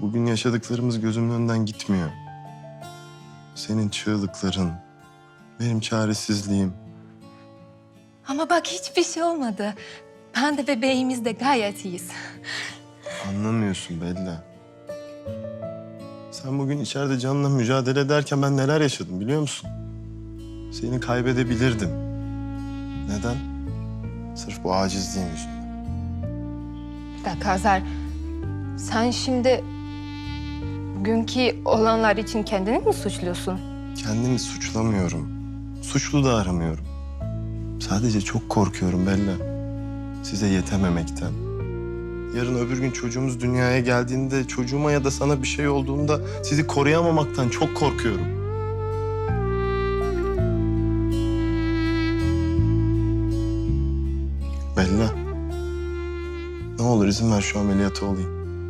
Bugün yaşadıklarımız gözümün önünden gitmiyor. Senin çığlıkların, benim çaresizliğim. Ama bak hiçbir şey olmadı. Ben de bebeğimiz de gayet iyiyiz. Anlamıyorsun Bella. Sen bugün içeride canla mücadele ederken ben neler yaşadım biliyor musun? Seni kaybedebilirdim. Neden? Sırf bu acizliğin yüzünden. Bir dakika Hazar. Sen şimdi bugünkü olanlar için kendini mi suçluyorsun? Kendimi suçlamıyorum. Suçlu da aramıyorum. Sadece çok korkuyorum Bella. Size yetememekten. Yarın öbür gün çocuğumuz dünyaya geldiğinde çocuğuma ya da sana bir şey olduğunda sizi koruyamamaktan çok korkuyorum. Bella. Ne olur izin ver şu ameliyatı olayım.